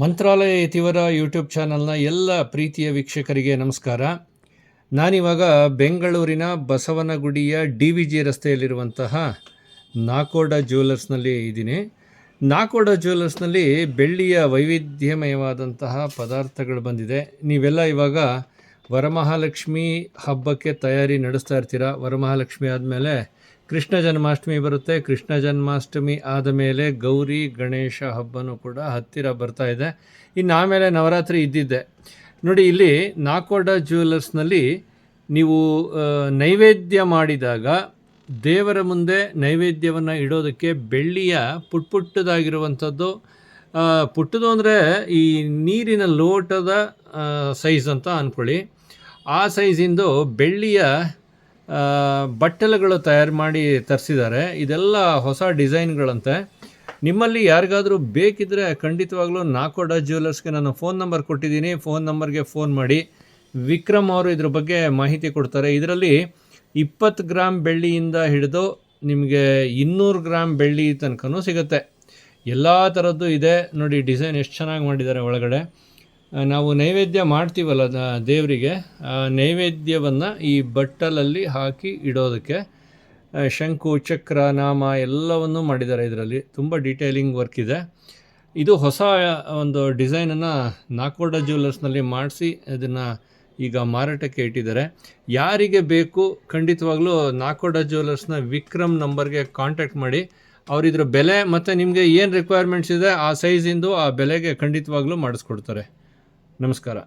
ಮಂತ್ರಾಲಯ ಯತಿವರ YouTube ಚಾನಲ್ನ ಎಲ್ಲ ಪ್ರೀತಿಯ ವೀಕ್ಷಕರಿಗೆ ನಮಸ್ಕಾರ. ನಾನಿವಾಗ ಬೆಂಗಳೂರಿನ ಬಸವನಗುಡಿಯ ಡಿ ವಿ ಜಿ ರಸ್ತೆಯಲ್ಲಿರುವಂತಹ ನಾಕೋಡ ಜ್ಯುವೆಲ್ಲರ್ಸ್ನಲ್ಲಿ ಇದ್ದೀನಿ. ನಾಕೋಡ ಜ್ಯುವೆಲರ್ಸ್ನಲ್ಲಿ ಬೆಳ್ಳಿಯ ವೈವಿಧ್ಯಮಯವಾದಂತಹ ಪದಾರ್ಥಗಳು ಬಂದಿದೆ. ನೀವೆಲ್ಲ ಇವಾಗ ವರಮಹಾಲಕ್ಷ್ಮಿ ಹಬ್ಬಕ್ಕೆ ತಯಾರಿ ನಡೆಸ್ತಾ ಇರ್ತೀರ? ವರಮಹಾಲಕ್ಷ್ಮಿ ಆದಮೇಲೆ ಕೃಷ್ಣ ಜನ್ಮಾಷ್ಟಮಿ ಬರುತ್ತೆ. ಕೃಷ್ಣ ಜನ್ಮಾಷ್ಟಮಿ ಆದ ಮೇಲೆ ಗೌರಿ, ಗಣೇಶ ಹಬ್ಬನೂ ಕೂಡ ಹತ್ತಿರ ಬರ್ತಾ ಇದೆ. ಇನ್ನು ಆಮೇಲೆ ನವರಾತ್ರಿ ಇದ್ದಿದ್ದೆ. ನೋಡಿ, ಇಲ್ಲಿ ನಾಕೋಡ ಜ್ಯುವೆಲರ್ಸ್ನಲ್ಲಿ ನೀವು ನೈವೇದ್ಯ ಮಾಡಿದಾಗ ದೇವರ ಮುಂದೆ ನೈವೇದ್ಯವನ್ನು ಇಡೋದಕ್ಕೆ ಬೆಳ್ಳಿಯ ಪುಟ್ ಪುಟ್ಟದಾಗಿರುವಂಥದ್ದು ಪುಟ್ಟದು ಅಂದರೆ ಈ ನೀರಿನ ಲೋಟದ ಸೈಜ್ ಅಂತ ಅಂದ್ಕೊಳ್ಳಿ ಆ ಸೈಜಿಂದು ಬೆಳ್ಳಿಯ ಬಟ್ಟಲುಗಳು ತಯಾರು ಮಾಡಿ ತರಿಸಿದ್ದಾರೆ. ಇದೆಲ್ಲ ಹೊಸ ಡಿಸೈನ್ಗಳಂತೆ. ನಿಮ್ಮಲ್ಲಿ ಯಾರಿಗಾದರೂ ಬೇಕಿದ್ದರೆ ಖಂಡಿತವಾಗ್ಲೂ ನಾಕೋಡ ಜ್ಯುವೆಲರ್ಸ್ಗೆ ನಾನು ಫೋನ್ ನಂಬರ್ ಕೊಟ್ಟಿದ್ದೀನಿ. ಫೋನ್ ನಂಬರ್ಗೆ ಫೋನ್ ಮಾಡಿ. ವಿಕ್ರಮ್ ಅವರು ಇದ್ರ ಬಗ್ಗೆ ಮಾಹಿತಿ ಕೊಡ್ತಾರೆ. ಇದರಲ್ಲಿ ಇಪ್ಪತ್ತು ಗ್ರಾಮ್ ಬೆಳ್ಳಿಯಿಂದ ಹಿಡಿದು ನಿಮಗೆ ಇನ್ನೂರು ಗ್ರಾಮ್ ಬೆಳ್ಳಿ ತನಕನೂ ಸಿಗುತ್ತೆ. ಎಲ್ಲ ಥರದ್ದು ಇದೆ. ನೋಡಿ, ಡಿಸೈನ್ ಎಷ್ಟು ಚೆನ್ನಾಗಿ ಮಾಡಿದ್ದಾರೆ ಒಳಗಡೆ. ನಾವು ನೈವೇದ್ಯ ಮಾಡ್ತೀವಲ್ಲ ದೇವರಿಗೆ, ಆ ನೈವೇದ್ಯವನ್ನು ಈ ಬಟ್ಟಲಲ್ಲಿ ಹಾಕಿ ಇಡೋದಕ್ಕೆ ಶಂಕು, ಚಕ್ರ, ನಾಮ ಎಲ್ಲವನ್ನೂ ಮಾಡಿದ್ದಾರೆ ಇದರಲ್ಲಿ. ತುಂಬ ಡೀಟೇಲಿಂಗ್ ವರ್ಕ್ ಇದೆ. ಇದು ಹೊಸ ಒಂದು ಡಿಸೈನನ್ನು ನಾಕೋಡ ಜ್ಯುವೆಲ್ಲರ್ಸ್ನಲ್ಲಿ ಮಾಡಿಸಿ ಅದನ್ನು ಈಗ ಮಾರಾಟಕ್ಕೆ ಇಟ್ಟಿದ್ದಾರೆ. ಯಾರಿಗೆ ಬೇಕು, ಖಂಡಿತವಾಗ್ಲೂ ನಾಕೋಡ ಜ್ಯುವೆಲ್ಲರ್ಸ್ನ ವಿಕ್ರಮ್ ನಂಬರ್ಗೆ ಕಾಂಟ್ಯಾಕ್ಟ್ ಮಾಡಿ. ಅವರಿದ್ರ ಬೆಲೆ ಮತ್ತು ನಿಮಗೆ ಏನು ರಿಕ್ವೈರ್ಮೆಂಟ್ಸ್ ಇದೆ, ಆ ಸೈಜಿಂದು ಆ ಬೆಲೆಗೆ ಖಂಡಿತವಾಗ್ಲೂ ಮಾಡಿಸ್ಕೊಡ್ತಾರೆ. ನಮಸ್ಕಾರ.